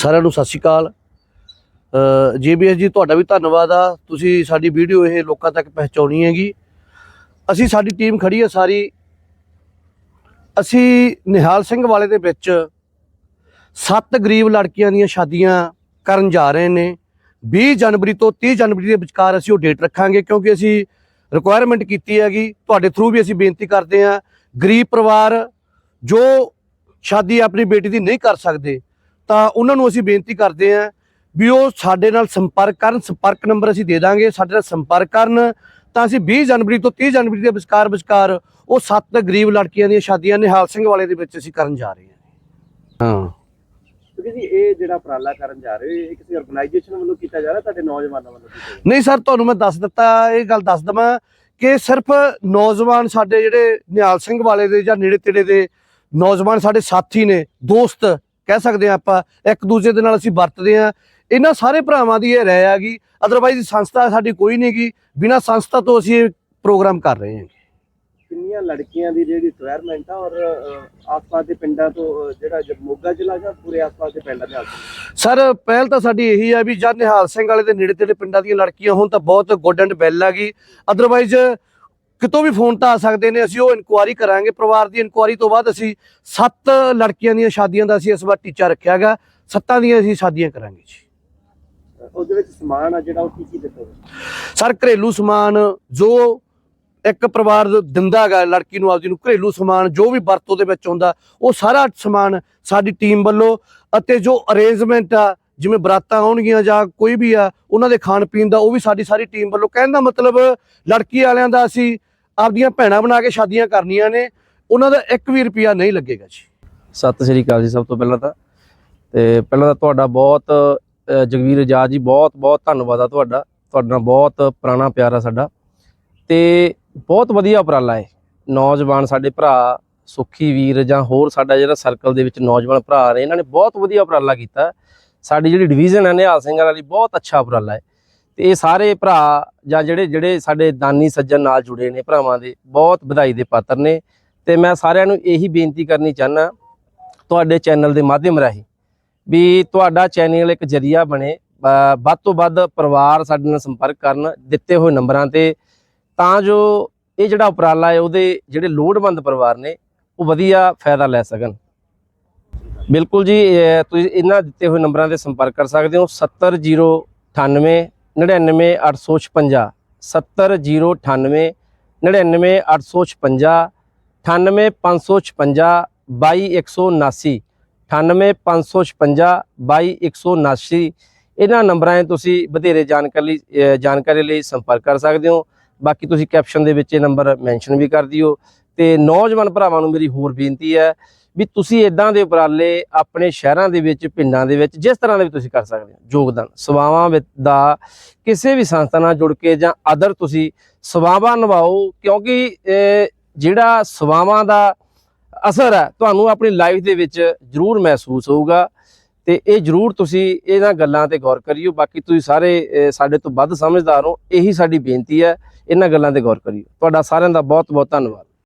ਸਾਰਿਆਂ ਨੂੰ ਸਤਿ ਸ਼੍ਰੀ ਅਕਾਲ। ਜੀਬੀਐਸ ਜੀ, ਤੁਹਾਡਾ ਵੀ ਧੰਨਵਾਦ ਆ। ਤੁਸੀਂ ਸਾਡੀ ਵੀਡੀਓ ਇਹ ਲੋਕਾਂ ਤੱਕ ਪਹੁੰਚਾਉਣੀ ਹੈਗੀ। ਅਸੀਂ ਸਾਡੀ ਟੀਮ ਖੜੀ ਹੈ ਸਾਰੀ। ਅਸੀਂ ਨਿਹਾਲ ਸਿੰਘ ਵਾਲੇ ਦੇ ਵਿੱਚ ਸੱਤ ਗਰੀਬ ਲੜਕੀਆਂ ਦੀਆਂ ਸ਼ਾਦੀਆਂ ਕਰਨ ਜਾ ਰਹੇ ਨੇ। 20 ਜਨਵਰੀ ਤੋਂ 30 ਜਨਵਰੀ ਦੇ ਵਿਚਕਾਰ ਅਸੀਂ ਉਹ ਡੇਟ ਰੱਖਾਂਗੇ ਕਿਉਂਕਿ ਅਸੀਂ ਰਿਕੁਆਇਰਮੈਂਟ ਕੀਤੀ ਹੈਗੀ। ਤੁਹਾਡੇ ਥਰੂ ਵੀ ਅਸੀਂ ਬੇਨਤੀ ਕਰਦੇ ਹਾਂ। ਗਰੀਬ ਪਰਿਵਾਰ ਜੋ ਸ਼ਾਦੀ ਆਪਣੀ ਬੇਟੀ ਦੀ ਨਹੀਂ ਕਰ ਸਕਦੇ ਤਾਂ ਉਹਨਾਂ ਨੂੰ ਅਸੀਂ ਬੇਨਤੀ ਕਰਦੇ ਹਾਂ ਵੀ ਉਹ ਸਾਡੇ ਨਾਲ ਸੰਪਰਕ ਕਰਨ ਸੰਪਰਕ ਨੰਬਰ ਅਸੀਂ ਦੇ ਦਾਂਗੇ ਸਾਡੇ ਨਾਲ ਸੰਪਰਕ ਕਰਨ। ਤਾਂ ਅਸੀਂ 20 ਜਨਵਰੀ ਤੋਂ 30 ਜਨਵਰੀ ਦੇ ਵਿਚਕਾਰ ਵਿਚਕਾਰ ਉਹ ਸੱਤ ਗਰੀਬ ਲੜਕੀਆਂ ਦੀਆਂ ਸ਼ਾਦੀਆਂ ਨਿਹਾਲ ਸਿੰਘ ਵਾਲੇ ਦੇ ਵਿੱਚ ਅਸੀਂ ਕਰਨ ਜਾ ਰਹੇ ਹਾਂ। ਹਾਂ। ਕਿਉਂਕਿ ਜੀ ਇਹ ਜਿਹੜਾ ਉਪਰਾਲਾ ਕਰਨ ਜਾ ਰਹੇ ਇਹ ਕਿਸੇ ਆਰਗੇਨਾਈਜੇਸ਼ਨ ਵੱਲੋਂ ਕੀਤਾ ਜਾ ਰਿਹਾ ਤੁਹਾਡੇ ਨੌਜਵਾਨਾਂ ਵੱਲੋਂ? ਨਹੀਂ ਸਰ ਤੁਹਾਨੂੰ ਮੈਂ ਦੱਸ ਦਿੱਤਾ ਇਹ ਗੱਲ ਦੱਸ ਦਵਾਂ ਕਿ ਸਿਰਫ ਨੌਜਵਾਨ ਸਾਡੇ ਜਿਹੜੇ ਨਿਹਾਲ ਸਿੰਘ ਵਾਲੇ ਦੇ ਜਾਂ ਨੇੜੇ ਤੇੜੇ ਦੇ ਨੌਜਵਾਨ ਸਾਡੇ ਸਾਥੀ ਨੇ ਦੋਸਤ ਕਹਿ ਸਕਦੇ ਆ ਆਪਾਂ ਇੱਕ ਦੂਜੇ ਦੇ ਨਾਲ ਅਸੀਂ ਵਰਤਦੇ ਆ ਇਹਨਾਂ ਸਾਰੇ ਭਰਾਵਾਂ ਦੀ ਇਹ ਰਹਿ ਹੈਗੀ ਅਦਰਵਾਈਜ਼ ਸੰਸਥਾ ਸਾਡੀ ਕੋਈ ਨਹੀਂ ਗੀ ਬਿਨਾਂ ਸੰਸਥਾ ਤੋਂ ਅਸੀਂ ਇਹ ਪ੍ਰੋਗਰਾਮ ਕਰ ਰਹੇ ਹਾਂ। ਕਿੰਨੀਆਂ ਲੜਕੀਆਂ ਦੀ ਜਿਹੜੀ ਰਿਕੁਆਇਰਮੈਂਟ ਆ ਔਰ ਆਸ-ਪਾਸ ਦੇ ਪਿੰਡਾਂ ਤੋਂ ਜਿਹੜਾ ਜ- ਮੋਗਾ ਜ਼ਿਲ੍ਹਾ ਜਾਂ ਪੂਰੇ ਆਸ-ਪਾਸ ਦੇ ਪਿੰਡਾਂ ਦੇ? ਆਸ ਸਰ ਪਹਿਲ ਤਾਂ ਸਾਡੀ ਇਹੀ ਆ ਵੀ ਜਦ ਨਿਹਾਲ ਸਿੰਘ ਵਾਲੇ ਦੇ ਨੇੜੇ ਤੇੜੇ ਪਿੰਡਾਂ ਦੀਆਂ ਲੜਕੀਆਂ ਹੋਣ ਤਾਂ ਬਹੁਤ ਗੁੱਡ ਐਂਡ ਵੈਲ ਹੈਗੀ ਅਦਰਵਾਈਜ਼ ਕਿਤੋਂ ਵੀ ਫੋਨ ਤਾਂ ਆ ਸਕਦੇ ਨੇ ਅਸੀਂ ਉਹ ਇਨਕੁਆਰੀ ਕਰਾਂਗੇ। ਪਰਿਵਾਰ ਦੀ ਇਨਕੁਆਰੀ ਤੋਂ ਬਾਅਦ ਅਸੀਂ ਸੱਤ ਲੜਕੀਆਂ ਦੀਆਂ ਸ਼ਾਦੀਆਂ ਦਾ ਅਸੀਂ ਇਸ ਵਾਰ ਟੀਚਾ ਰੱਖਿਆ ਹੈਗਾ। ਸੱਤਾਂ ਦੀਆਂ ਅਸੀਂ ਸ਼ਾਦੀਆਂ ਕਰਾਂਗੇ ਜੀ। ਉਹਦੇ ਵਿੱਚ ਸਮਾਨ ਆ ਜਿਹੜਾ ਉਹ ਕੀ ਕੀ ਦਿੱਤਾ ਸਰ ਘਰੇਲੂ ਸਮਾਨ ਜੋ ਇੱਕ ਪਰਿਵਾਰ ਦਿੰਦਾ ਹੈਗਾ ਲੜਕੀ ਨੂੰ ਆਪਦੀ ਨੂੰ ਘਰੇਲੂ ਸਮਾਨ ਜੋ ਵੀ ਵਰਤੋਂ ਦੇ ਵਿੱਚ ਆਉਂਦਾ ਉਹ ਸਾਰਾ ਸਮਾਨ ਸਾਡੀ ਟੀਮ ਵੱਲੋਂ ਅਤੇ ਜੋ ਅਰੇਂਜਮੈਂਟ ਆ ਜਿਵੇਂ ਬਰਾਤਾਂ ਆਉਣਗੀਆਂ ਜਾਂ ਕੋਈ ਵੀ ਆ ਉਹਨਾਂ ਦੇ ਖਾਣ ਪੀਣ ਦਾ ਉਹ ਵੀ ਸਾਡੀ ਸਾਰੀ ਟੀਮ ਵੱਲੋਂ। ਕਹਿਣ ਦਾ ਮਤਲਬ ਲੜਕੀ ਵਾਲਿਆਂ ਦਾ ਅਸੀਂ ਆਪਦੀਆਂ ਭੈਣਾਂ ਬਣਾ ਕੇ ਸ਼ਾਦੀਆਂ ਕਰਨੀਆਂ ਨੇ ਉਹਨਾਂ ਦਾ 1 ਵੀ ਰੁਪਿਆ ਨਹੀਂ ਲੱਗੇਗਾ ਜੀ। ਸਤਿ ਸ੍ਰੀ ਅਕਾਲ ਜੀ ਸਭ ਤੋਂ ਪਹਿਲਾਂ ਤਾਂ। ਤੇ ਪਹਿਲਾਂ ਤਾਂ ਤੁਹਾਡਾ ਬਹੁਤ ਅ, ਜਗਵੀਰ ਆਜ਼ਾਦ ਜੀ ਬਹੁਤ ਬਹੁਤ ਧੰਨਵਾਦ ਆ ਤੁਹਾਡਾ। ਤੁਹਾਡਾ ਨਾਲ ਬਹੁਤ ਪੁਰਾਣਾ ਪਿਆਰ ਆ ਸਾਡਾ। ਤੇ ਬਹੁਤ ਵਧੀਆ ਉਪਰਾਲਾ ਹੈ ਨੌਜਵਾਨ ਸਾਡੇ ਭਰਾ ਸੁਖੀ ਵੀਰ ਜਾਂ ਹੋਰ ਸਾਡਾ ਜਿਹੜਾ ਸਰਕਲ ਦੇ ਵਿੱਚ ਨੌਜਵਾਨ ਭਰਾ ਨੇ ਇਹਨਾਂ ਨੇ ਬਹੁਤ ਵਧੀਆ ਉਪਰਾਲਾ ਕੀਤਾ। ਸਾਡੀ ਜਿਹੜੀ ਡਿਵੀਜ਼ਨ ਹੈ ਨਿਹਾਲ ਸਿੰਘ ਵਾਲੀ ਬਹੁਤ ਅੱਛਾ ਉਪਰਾਲਾ ਹੈ ਤੇ ਇਹ ਸਾਰੇ ਭਰਾ ਜਾਂ ਜਿਹੜੇ ਜਿਹੜੇ ਸਾਡੇ ਦਾਨੀ ਸੱਜਣ ਨਾਲ ਜੁੜੇ ਨੇ ਭਰਾਵਾਂ ਦੇ, ਬਹੁਤ ਵਧਾਈ ਦੇ ਪਾਤਰ ਨੇ ਤੇ ਮੈਂ ਸਾਰਿਆਂ ਨੂੰ ਇਹੀ ਬੇਨਤੀ ਕਰਨੀ ਚਾਹਨਾ ਤੁਹਾਡੇ ਚੈਨਲ ਦੇ ਮਾਧਿਅਮ ਰਾਹੀਂ ਵੀ ਤੁਹਾਡਾ ਚੈਨਲ ਇੱਕ ਜਰੀਆ ਬਣੇ ਵੱਧ ਤੋਂ ਵੱਧ ਪਰਿਵਾਰ ਸਾਡੇ ਨਾਲ ਸੰਪਰਕ ਕਰਨ, ਦਿੱਤੇ ਹੋਏ ਨੰਬਰਾਂ ਤੇ, ਤਾਂ ਜੋ ਇਹ ਜਿਹੜਾ ਉਪਰਾਲਾ ਹੈ ਉਹਦੇ ਜਿਹੜੇ ਲੋੜਵੰਦ ਪਰਿਵਾਰ ਨੇ, ਉਹ ਵਧੀਆ ਫਾਇਦਾ ਲੈ ਸਕਣ। ਬਿਲਕੁਲ ਜੀ ਤੁਸੀਂ ਇਹਨਾਂ ਦਿੱਤੇ ਹੋਏ ਨੰਬਰਾਂ ਤੇ ਸੰਪਰਕ ਕਰ ਸਕਦੇ ਹੋ 70098 99856 70098 99856 98556 22179 98556 22179 ਇਹਨਾਂ ਨੰਬਰਾਂ 'ਤੇ ਤੁਸੀਂ ਵਧੇਰੇ ਜਾਣਕਾਰੀ ਜਾਣਕਾਰੀ ਲਈ ਸੰਪਰਕ ਕਰ ਸਕਦੇ ਹੋ। ਬਾਕੀ ਤੁਸੀਂ ਕੈਪਸ਼ਨ ਦੇ ਵਿੱਚ ਇਹ ਨੰਬਰ ਮੈਂਸ਼ਨ ਵੀ ਕਰ ਦਿਓ। ਤੇ ਨੌਜਵਾਨ ਭਰਾਵਾਂ ਨੂੰ ਮੇਰੀ ਹੋਰ ਬੇਨਤੀ ਹੈ ਵੀ ਤੁਸੀਂ ਇਦਾਂ ਦੇ ਉਪਰਾਲੇ ਆਪਣੇ ਸ਼ਹਿਰਾਂ ਦੇ ਵਿੱਚ, ਪਿੰਡਾਂ ਦੇ ਵਿੱਚ ਜਿਸ ਤਰ੍ਹਾਂ ਦੇ ਵੀ ਤੁਸੀਂ ਕਰ ਸਕਦੇ ਹੋ, ਯੋਗਦਾਨ। ਸੇਵਾਵਾਂ ਵਿੱਚ ਦਾ ਕਿਸੇ ਵੀ ਸੰਸਥਾ ਨਾਲ ਜੁੜ ਕੇ ਜਾਂ ਅਦਰ ਤੁਸੀਂ ਸੇਵਾਵਾਂ ਨਿਭਾਓ, ਕਿਉਂਕਿ ਜਿਹੜਾ ਸੇਵਾਵਾਂ ਦਾ ਅਸਰ ਹੈ, ਤੁਹਾਨੂੰ ਆਪਣੀ ਲਾਈਫ ਦੇ ਵਿੱਚ ਜ਼ਰੂਰ ਮਹਿਸੂਸ ਹੋਊਗਾ ਤੇ ਇਹ ਜ਼ਰੂਰ ਤੁਸੀਂ ਇਹਨਾਂ ਗੱਲਾਂ ਤੇ ਗੌਰ ਕਰਿਓ। ਬਾਕੀ ਤੁਸੀਂ ਸਾਰੇ ਸਾਡੇ ਤੋਂ ਵੱਧ ਸਮਝਦਾਰ ਹੋ, ਇਹੀ ਸਾਡੀ ਬੇਨਤੀ ਹੈ, ਇਹਨਾਂ ਗੱਲਾਂ ਤੇ ਗੌਰ ਕਰਿਓ। ਤੁਹਾਡਾ ਸਾਰਿਆਂ ਦਾ ਬਹੁਤ ਬਹੁਤ ਧੰਨਵਾਦ।